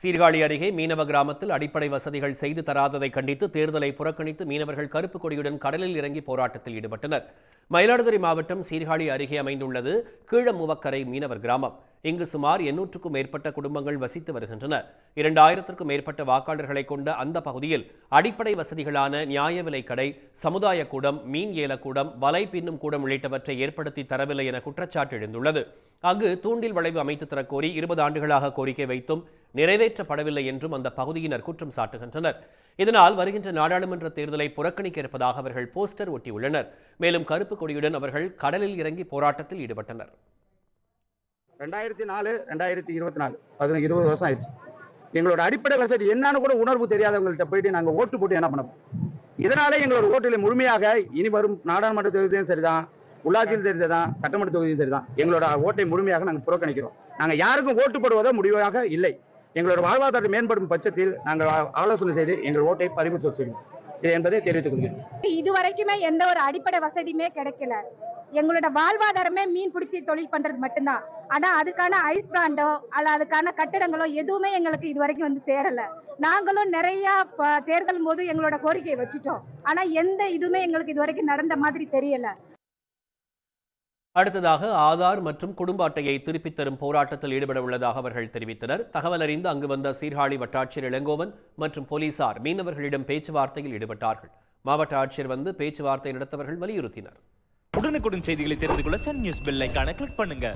சீர்காழி அருகே மீனவ கிராமத்தில் அடிப்படை வசதிகள் செய்து தராததை கண்டித்து தேர்தலை புறக்கணித்து மீனவர்கள் கருப்பு கொடியுடன் கடலில் இறங்கி போராட்டத்தில் ஈடுபட்டனர். மயிலாடுதுறை மாவட்டம் சீர்காழி அருகே அமைந்துள்ளது கீழமுவக்கரை மீனவர் கிராமம். இங்கு சுமார் எண்ணூற்றுக்கும் மேற்பட்ட குடும்பங்கள் வசித்து வருகின்றன இரண்டாயிரத்திற்கும் மேற்பட்ட வாக்காளர்களை கொண்ட அந்த பகுதியில் அடிப்படை வசதிகளான நியாய விலை கடை சமுதாய கூடம் மீன் ஏலக்கூடம் வலை பின்னும் கூடம் உள்ளிட்டவற்றை ஏற்படுத்தி தரவில்லை என குற்றச்சாட்டு எழுந்துள்ளது. அங்கு தூண்டில் வளைவு அமைத்து தரக்கோரி இருபது ஆண்டுகளாக கோரிக்கை வைத்தும் நிறைவேற்றப்படவில்லை என்றும் அந்த பகுதியினர் குற்றம் சாட்டுகின்றனர். இதனால் வருகின்ற நாடாளுமன்ற தேர்தலை புறக்கணிக்க இருப்பதாக அவர்கள் போஸ்டர் ஒட்டியுள்ளனர். மேலும் கருப்பு கொடியுடன் அவர்கள் கடலில் இறங்கி போராட்டத்தில் ஈடுபட்டனர். ரெண்டாயிரத்தி நாலு ரெண்டாயிரத்தி இருபத்தி நாலு பதினஞ்சு இருபது வருஷம் ஆயிடுச்சு. எங்களோட அடிப்படை வசதி என்னன்னு கூட உணர்வு தெரியாதவங்கள்ட்ட போயிட்டு நாங்கள் ஓட்டு போட்டு என்ன பண்ணுவோம் இதனால எங்களோட ஓட்டில் முழுமையாக இனி வரும் நாடாளுமன்ற தொகுதியும் சரிதான் உள்ளாட்சியில் தெரிஞ்சதான் சட்டமன்ற தொகுதியும் சரிதான். எங்களோட ஓட்டை முழுமையாக நாங்கள் புறக்கணிக்கிறோம். நாங்கள் யாருக்கும் ஓட்டு போடுவதோ முடிவாக இல்லை. எங்களோட வாழ்வாதாரம் மேம்படும் பட்சத்தில் நாங்கள் ஆலோசனை செய்து எங்கள் ஓட்டை பறிமுதல் செய்யும் இது என்பதை தெரிவித்துக் கொள்கிறேன். இதுவரைக்குமே எந்த ஒரு அடிப்படை வசதியுமே கிடைக்கல. எங்களோட வாழ்வாதாரமே மீன் பிடிச்சி தொழில் பண்றது மட்டும்தான். ஆனா அதுக்கான ஐஸ் பிராண்டோ அல்ல அதுக்கான கட்டடங்களோ எதுவுமே எங்களுக்கு இது வரைக்கும் வந்து சேரல. நாங்களும் நிறைய தேர்தல் போது எங்களோட கோரிக்கையை வச்சுட்டோம். ஆனா எந்த இதுவுமே எங்களுக்கு இது வரைக்கும் நடந்த மாதிரி தெரியல. அடுத்ததாக ஆதார் மற்றும் குடும்ப அட்டையை திருப்பித் தரும் போராட்டத்தில் ஈடுபட உள்ளதாக அவர்கள் தெரிவித்தனர். தகவல் அறிந்து அங்கு வந்த சீர்காழி வட்டாட்சியர் இளங்கோவன் மற்றும் போலீசார் மீனவர்களிடம் பேச்சுவார்த்தையில் ஈடுபட்டார்கள். மாவட்ட ஆட்சியர் வந்து பேச்சுவார்த்தை நடத்தவர்கள் வலியுறுத்தினர். உடனுக்குடன் செய்திகளை தெரிந்து கொள்ள சன் நியூஸ் பெல் கிளிக் பண்ணுங்க.